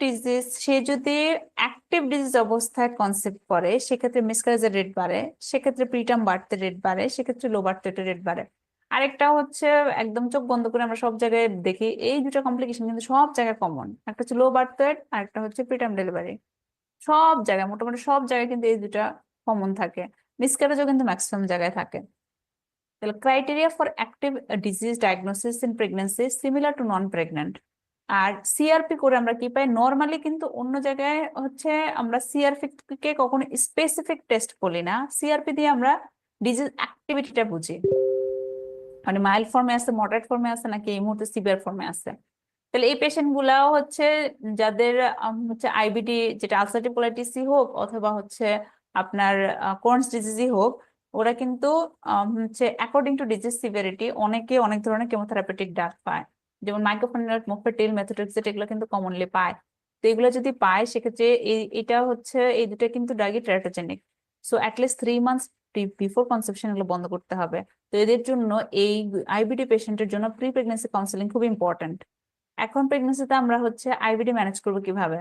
Disease সে যদি active disease অবস্থায় concept করে, সেক্ষেত্রে মিসক্যারেজের রেট বাড়ে, সেক্ষেত্রে প্রিটার্ম বাড়তে রেট বাড়ে, সেক্ষেত্রে লো বাড়তে রেট বাড়ে। আরেকটা হচ্ছে একদম চোখ বন্ধ করে আমরা সব জায়গায় দেখি, এই দুটো কমপ্লিকেশন কিন্তু সব জায়গায় কমন একটা হচ্ছে লো বার্থ রেট আর একটা হচ্ছে প্রিটার্ম ডেলিভারি সব জায়গায়, মোটামুটি সব জায়গায় কিন্তু এই দুটা কমন থাকে। মিসক্যারেজও কিন্তু ম্যাক্সিমাম জায়গায় থাকে। তাহলে criteria for active disease diagnosis in pregnancy similar to non pregnant R CRP করে আমরা কি পাই? নর্মালি কিন্তু অন্য জায়গায় হচ্ছে আমরা সিআরপি কে কখনো স্পেসিফিক টেস্ট বলি না। সিআরপি দিয়ে আমরা ডিজিজ অ্যাক্টিভিটিটা বুঝি। মানে মাইল্ড ফর্মে আছে মডারেট ফর্মে আছে, নাকি এই মুহূর্তে সিভিয়ার ফর্মে আছে? তাহলে এই পেশেন্ট গুলাও হচ্ছে যাদের হচ্ছে আইবিডি যেটা আলসারেটিভ কোলাইটিসই হোক, অথবা হচ্ছে আপনার কোরনস ডিজিজই হোক, ওরা কিন্তু হচ্ছে অ্যাকর্ডিং টু ডিজিজ সিভিয়ারিটি অনেকে অনেক ধরনের কেমোথেরাপিউটিক ডাক পায়। যেমন মাইক্রোফোনাল মোফেটিল মেথোট্রেক্সেট এগুলো কিন্তু কমনলি পায়। তো এগুলো যদি পায়, সেক্ষেত্রে এটা হচ্ছে, এই দুটা কিন্তু ডাগি teratogenic so at least three months before conception এগুলো বন্ধ করতে হবে। তো এদের জন্য এই আইবিডি পেশেন্টের জন্য প্রি প্রেগনেন্সি কাউন্সিলিং খুব ইম্পর্ট্যান্ট এখন প্রেগনেন্সিতে আমরা হচ্ছে আইবিডি ম্যানেজ করব কীভাবে?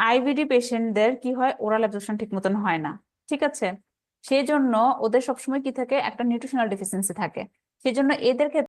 আইবিডি পেশেন্টদের কি হয়? ওরাল অ্যাবজর্পশন ঠিক মতন হয় না। ঠিক আছে? সেই জন্য ওদের সবসময় কি থাকে? একটা নিউট্রিশনাল ডেফিসিয়েন্সি থাকে। সেই জন্য এদের ক্ষেত্রে